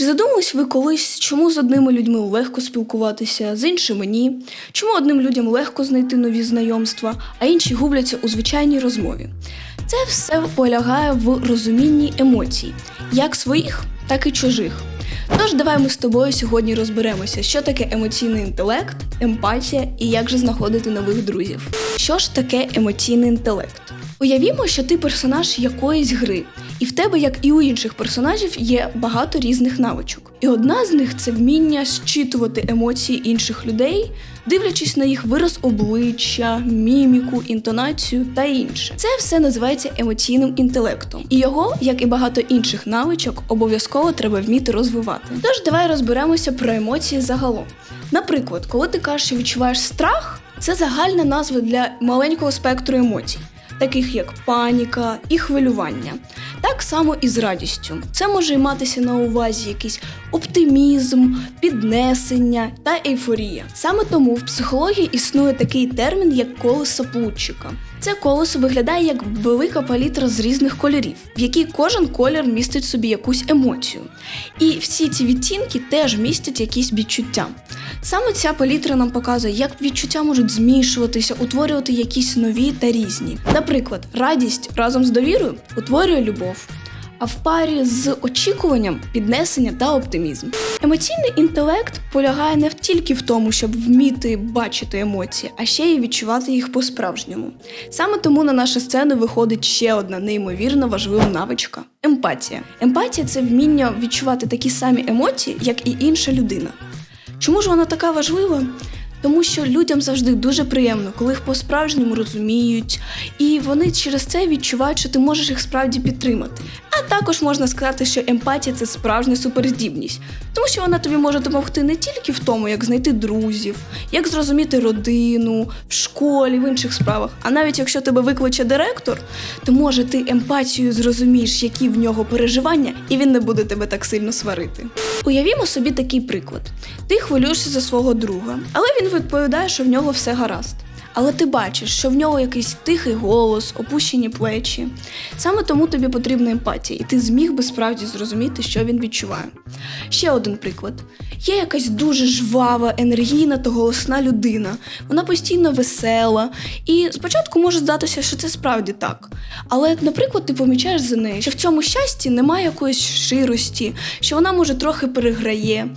Задумувались ви колись, чому з одними людьми легко спілкуватися, з іншими ні? Чому одним людям легко знайти нові знайомства, а інші губляться у звичайній розмові? Це все полягає в розумінні емоцій, як своїх, так і чужих. Тож давай ми з тобою сьогодні розберемося, що таке емоційний інтелект, емпатія і як же знаходити нових друзів. Що ж таке емоційний інтелект? Уявімо, що ти персонаж якоїсь гри, і в тебе, як і у інших персонажів, є багато різних навичок. І одна з них це вміння зчитувати емоції інших людей, дивлячись на їх вираз обличчя, міміку, інтонацію та інше. Це все називається емоційним інтелектом, і його, як і багато інших навичок, обов'язково треба вміти розвивати. Тож давай розберемося про емоції загалом. Наприклад, коли ти кажеш, що відчуваєш страх, це загальна назва для маленького спектру емоцій таких як паніка і хвилювання. Так само і з радістю. Це може матися на увазі якийсь оптимізм, піднесення та ейфорія. Саме тому в психології існує такий термін, як колесо плутчика. Це колесо виглядає як велика палітра з різних кольорів, в якій кожен колір містить собі якусь емоцію. І всі ці відтінки теж містять якісь відчуття. Саме ця палітра нам показує, як відчуття можуть змішуватися, утворювати якісь нові та різні. Наприклад, радість разом з довірою утворює любов. А в парі з очікуванням піднесення та оптимізм. Емоційний інтелект полягає не тільки в тому, щоб вміти бачити емоції, а ще й відчувати їх по-справжньому. Саме тому на нашу сцену виходить ще одна неймовірно важлива навичка емпатія. Емпатія це вміння відчувати такі самі емоції, як і інша людина. Чому ж вона така важлива? Тому що людям завжди дуже приємно, коли їх по-справжньому розуміють, і вони через це відчувають, що ти можеш їх справді підтримати. Також можна сказати, що емпатія це справжня суперздібність, тому що вона тобі може допомогти не тільки в тому, як знайти друзів, як зрозуміти родину, в школі, в інших справах. А навіть якщо тебе викличе директор, то може ти емпатією зрозумієш, які в нього переживання, і він не буде тебе так сильно сварити. Уявімо собі такий приклад: ти хвилюєшся за свого друга, але він відповідає, що в нього все гаразд. Але ти бачиш, що в нього якийсь тихий голос, опущені плечі. Саме тому тобі потрібна емпатія, і ти зміг би справді зрозуміти, що він відчуває. Ще один приклад: є якась дуже жвава, енергійна та голосна людина. Вона постійно весела, і спочатку може здатися, що це справді так. Але, наприклад, ти помічаєш за нею, що в цьому щасті немає якоїсь ширості, що вона може трохи переграє.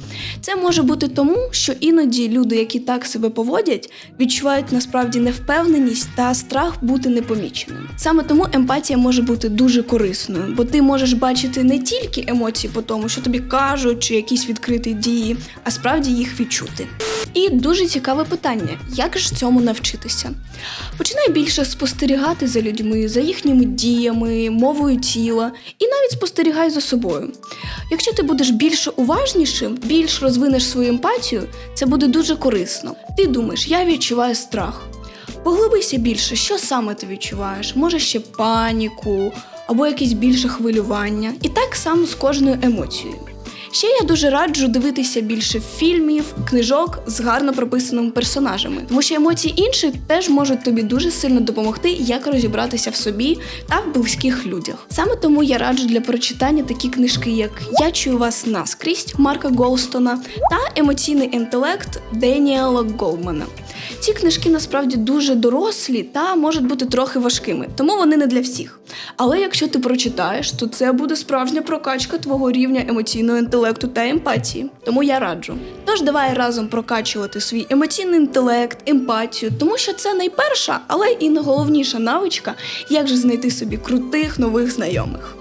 Це може бути тому, що іноді люди, які так себе поводять, відчувають насправді невпевненість та страх бути непоміченим. Саме тому емпатія може бути дуже корисною, бо ти можеш бачити не тільки емоції по тому, що тобі кажуть, чи якісь відкриті дії, а справді їх відчути. І дуже цікаве питання: як ж цьому навчитися? Починай більше спостерігати за людьми, за їхніми діями, мовою тіла, і навіть спостерігай за собою. Якщо ти будеш більш уважнішим, більш розвинеш свою емпатію, це буде дуже корисно. Ти думаєш, я відчуваю страх. Поглибися більше, що саме ти відчуваєш? Може ще паніку або якесь більше хвилювання. І так само з кожною емоцією. Ще я дуже раджу дивитися більше фільмів, книжок з гарно прописаними персонажами, тому що емоції інших теж можуть тобі дуже сильно допомогти, як розібратися в собі та в близьких людях. Саме тому я раджу для прочитання такі книжки, як Я чую вас наскрізь Марка Голстона та Емоційний інтелект Деніела Голмана. Ці книжки насправді дуже дорослі та можуть бути трохи важкими, тому вони не для всіх. Але якщо ти прочитаєш, то це буде справжня прокачка твого рівня емоційного інтелекту та емпатії. Тому я раджу. Тож давай разом прокачувати свій емоційний інтелект, емпатію, тому що це найперша, але і найголовніша навичка, як же знайти собі крутих нових знайомих.